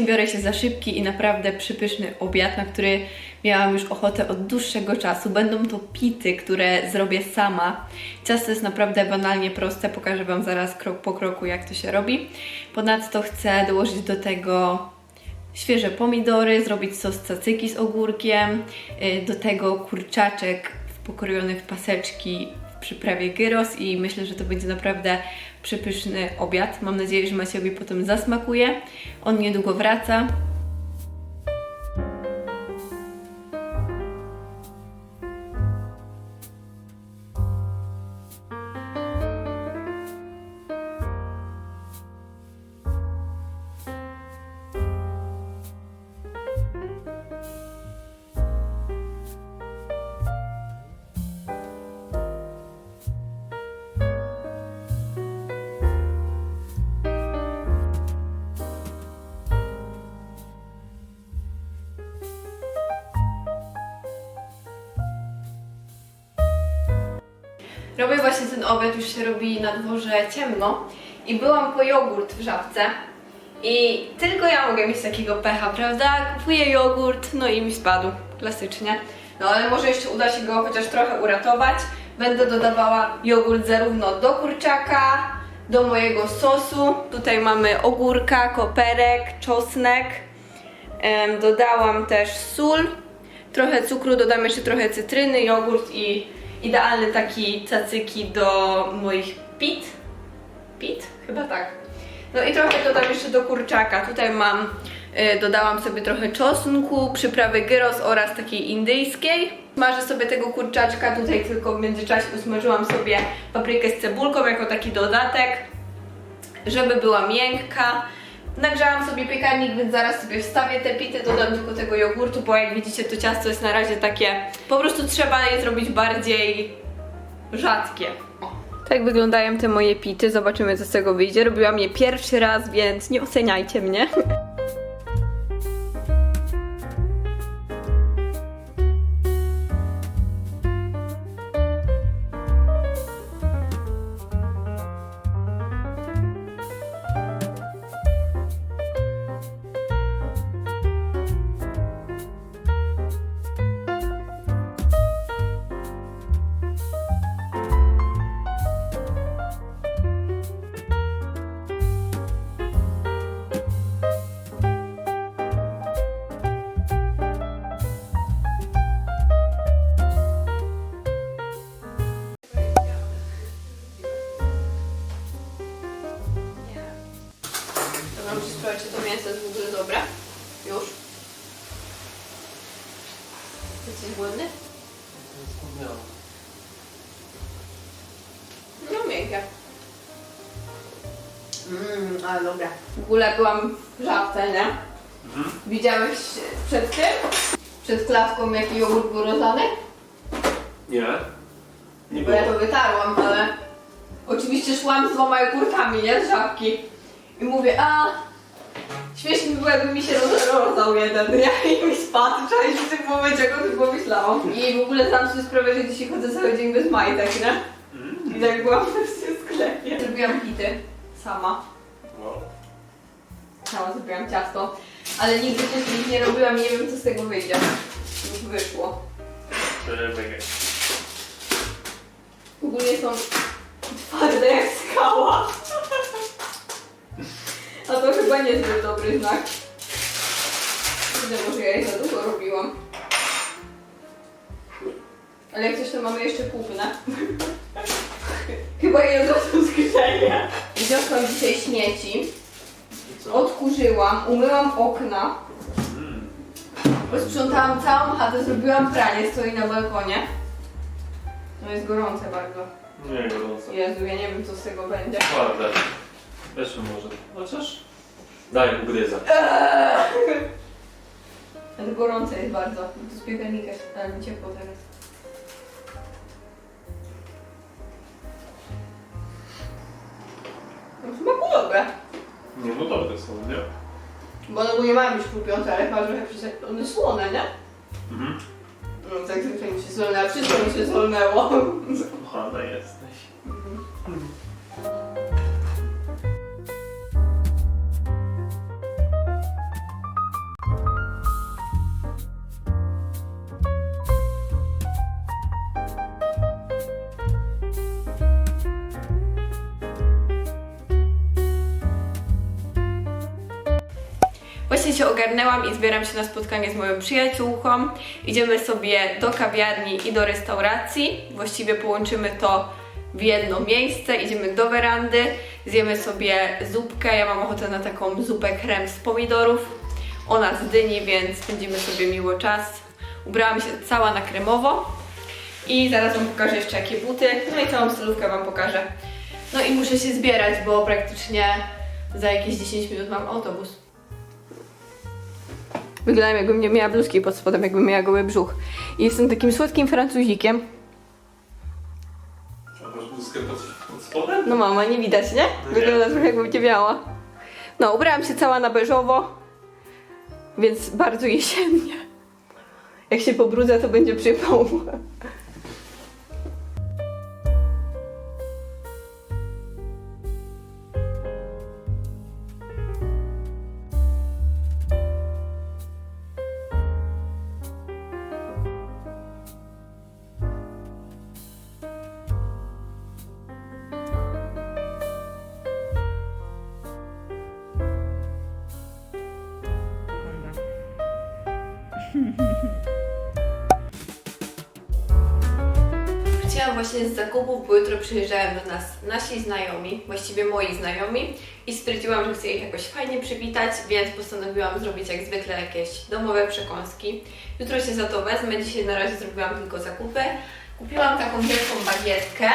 Właśnie biorę się za szybki i naprawdę przypyszny obiad, na który miałam już ochotę od dłuższego czasu. Będą to pity, które zrobię sama. Ciasto jest naprawdę banalnie proste, pokażę Wam zaraz krok po kroku, jak to się robi. Ponadto chcę dołożyć do tego świeże pomidory, zrobić sos cacyki z ogórkiem, y, do tego kurczaczek pokrojony w paseczki w przyprawie gyros i myślę, że to będzie naprawdę przepyszny obiad. Mam nadzieję, że Maciejowi potem zasmakuje. On niedługo wraca. Robię właśnie ten obiad, już się robi na dworze ciemno i byłam po jogurt w żabce i tylko ja mogę mieć takiego pecha, prawda? Kupuję jogurt, no i mi spadł, klasycznie. No ale może jeszcze uda się go chociaż trochę uratować. Będę dodawała jogurt zarówno do kurczaka, do mojego sosu. Tutaj mamy ogórka, koperek, czosnek. Dodałam też sól, trochę cukru, dodam jeszcze trochę cytryny, jogurt i idealny taki cacyki do moich pit. Pit? Chyba tak. No i trochę dodam jeszcze do kurczaka. Tutaj mam, y, dodałam sobie trochę czosnku, przyprawy gyros oraz takiej indyjskiej. Smażę sobie tego kurczaczka, tutaj tylko w międzyczasie usmażyłam sobie paprykę z cebulką jako taki dodatek żeby była miękka. Nagrzałam sobie piekarnik, więc zaraz sobie wstawię te pity, dodam tylko tego jogurtu, bo jak widzicie to ciasto jest na razie takie, po prostu trzeba je zrobić bardziej rzadkie. Tak wyglądają te moje pity, zobaczymy co z tego wyjdzie. Robiłam je pierwszy raz, więc nie oceniajcie mnie. Dobra, muszę sprawdzić, czy to mięso jest w ogóle dobre. Już. Jesteś głodny? No miękkie. Mmm, ale dobre. W ogóle byłam w żabce, nie? Widziałeś przed tym? Przed klatką jaki jogurt był rozlany? Nie. Nie Bo ja to wytarłam, ale oczywiście szłam z dwoma jogurtami, nie? Z żabki. I mówię, a śmiesznie by było, jakby mi się roz- rozdał jeden, nie? I mi spadł, cześć, w tym momencie, jak o tym pomyślałam. I w ogóle znam sobie sprawę, że dzisiaj chodzę cały dzień bez majtek, nie? I tak byłam w sklepie. Zrobiłam hity. Sama. Wow. Sama zrobiłam ciasto. Ale nigdy wcześniej ich nie robiłam i nie wiem, co z tego wyjdzie. Już wyszło. Ogólnie są twarde jak skała. A to chyba niezbyt dobry znak. Kurde, może ja je za długo robiłam. Ale jak coś to mamy jeszcze kupne. Chyba je od razu zgrzeję. Wziąłam dzisiaj śmieci. Odkurzyłam, umyłam okna. Posprzątałam całą chatę, zrobiłam pranie, stoi na balkonie. No jest gorące bardzo. Nie gorąco. Jezu, ja nie wiem co z tego będzie. Twarde. Weźmy może. Chociaż? Daj ugryzę. Ale gorące jest bardzo. To z piekarnika się ale mi ciepło teraz. No smaku dobre. Nie no dobre są, nie? Bo no bo nie mam już kupiące, ale chyba trochę przez... One słone, nie? Mhm. No tak zwykle mi się solne, a wszystko mi się solnęło. Kochana jesteś. Właśnie się ogarnęłam i zbieram się na spotkanie z moją przyjaciółką. Idziemy sobie do kawiarni i do restauracji. Właściwie połączymy to w jedno miejsce. Idziemy do werandy, zjemy sobie zupkę. Ja mam ochotę na taką zupę krem z pomidorów. Ona z dyni, więc spędzimy sobie miło czas. Ubrałam się cała na kremowo. I zaraz Wam pokażę jeszcze jakie buty. No i całą stylówkę Wam pokażę. No i muszę się zbierać, bo praktycznie za jakieś 10 minut mam autobus. Wyglądam jakbym nie miała bluzki pod spodem, jakbym miała goły brzuch. I jestem takim słodkim francuzikiem. A masz bluzkę pod, pod spodem? No mama, nie widać, nie? Nie. Wygląda trochę jakbym nie miała. No, ubrałam się cała na beżowo, więc bardzo jesiennie. Jak się pobrudzę, to będzie przypał. Właśnie z zakupów, bo jutro przyjeżdżają do nas nasi znajomi, właściwie moi znajomi i stwierdziłam, że chcę ich jakoś fajnie przywitać, więc postanowiłam zrobić jak zwykle jakieś domowe przekąski. Jutro się za to wezmę, dzisiaj na razie zrobiłam tylko zakupy. Kupiłam taką wielką bagietkę,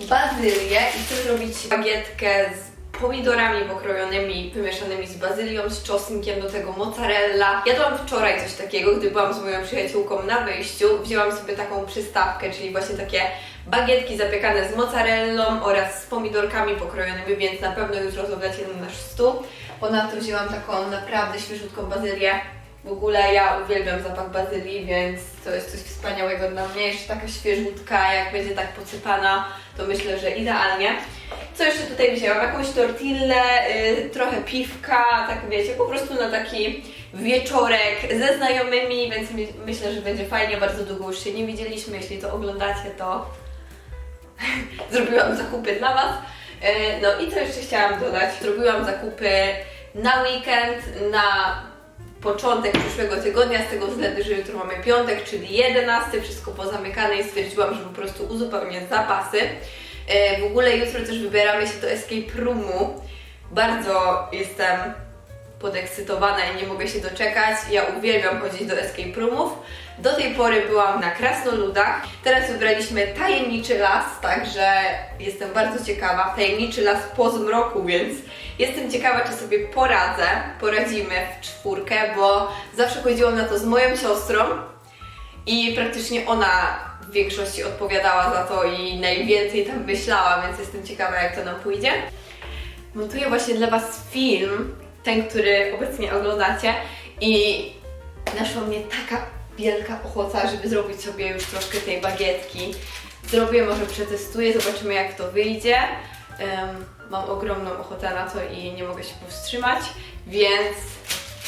bazylię i chcę zrobić bagietkę z pomidorami pokrojonymi, wymieszanymi z bazylią, z czosnkiem, do tego mozzarella. Jadłam wczoraj coś takiego, gdy byłam z moją przyjaciółką na wyjściu. Wzięłam sobie taką przystawkę, czyli właśnie takie bagietki zapiekane z mozzarellą oraz z pomidorkami pokrojonymi, więc na pewno jutro wleci na nasz stół. Ponadto wzięłam taką naprawdę świeżutką bazylię. W ogóle ja uwielbiam zapach bazylii, więc to jest coś wspaniałego dla mnie. Jeszcze taka świeżutka, jak będzie tak posypana, to myślę, że idealnie. Co jeszcze tutaj wzięłam? Jakąś tortillę, y, trochę piwka, tak wiecie, po prostu na taki wieczorek ze znajomymi, więc my, myślę, że będzie fajnie. Bardzo długo już się nie widzieliśmy. Jeśli to oglądacie, to zrobiłam zakupy dla Was. Y, no i co jeszcze chciałam dodać? Zrobiłam zakupy na weekend, na początek przyszłego tygodnia, z tego względu, że jutro mamy piątek, czyli 11, wszystko pozamykane i stwierdziłam, że po prostu uzupełnię zapasy. E, W ogóle jutro też wybieramy się do escape roomu. Bardzo jestem podekscytowana i nie mogę się doczekać. Ja uwielbiam chodzić do escape roomów. Do tej pory byłam na Krasnoludach. Teraz wybraliśmy tajemniczy las, także jestem bardzo ciekawa. Tajemniczy las po zmroku, więc jestem ciekawa, czy sobie poradzę. Poradzimy w czwórkę, bo zawsze chodziłam na to z moją siostrą i praktycznie ona w większości odpowiadała za to i najwięcej tam myślała, więc jestem ciekawa, jak to nam pójdzie. Montuję właśnie dla Was film, ten, który obecnie oglądacie i naszła mnie taka wielka ochota, żeby zrobić sobie już troszkę tej bagietki. Zrobię, może przetestuję, zobaczymy jak to wyjdzie. Em, mam ogromną ochotę na to i nie mogę się powstrzymać, więc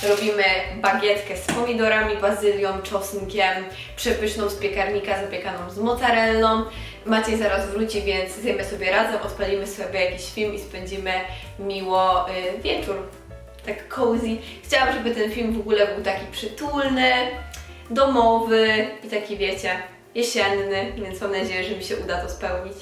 robimy bagietkę z pomidorami, bazylią, czosnkiem, przepyszną z piekarnika zapiekaną z mozzarellą. Maciej zaraz wróci, więc zjemy sobie razem, odpalimy sobie jakiś film i spędzimy miło y, wieczór. Tak cozy. Chciałam, żeby ten film w ogóle był taki przytulny, domowy i taki wiecie, jesienny, więc mam nadzieję, że mi się uda to spełnić.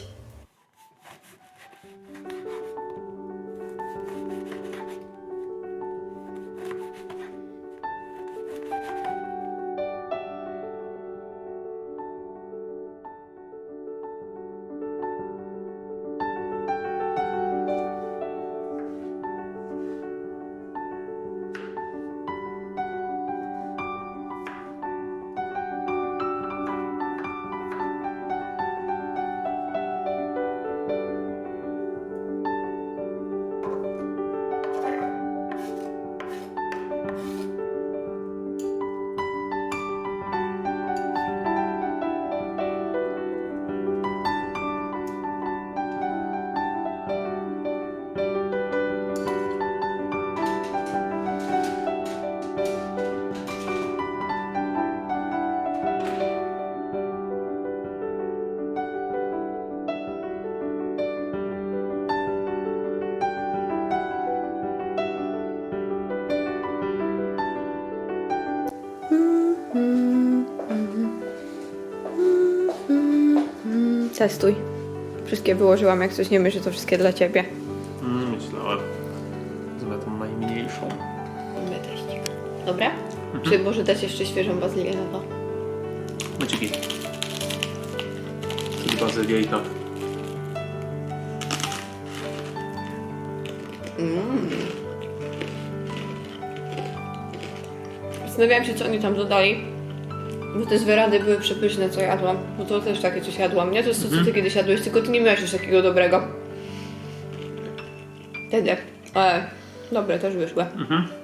Cestuj. Wszystkie wyłożyłam, jak coś nie myślę, to wszystkie dla ciebie. Mm, myślałem. Wezmę tą najmniejszą. Mamy teścik. Dobra? Czy może dać jeszcze świeżą bazylię na to? Git. Czyli bazylijka. Zastanawiałam się, co oni tam dodali. Bo te zwierady były przepyszne, co jadłam. Bo to też takie coś jadłam, nie? To jest to, co ty kiedyś jadłeś, tylko ty nie miałeś już takiego dobrego. Wtedy. Ale dobre też wyszły. Mhm.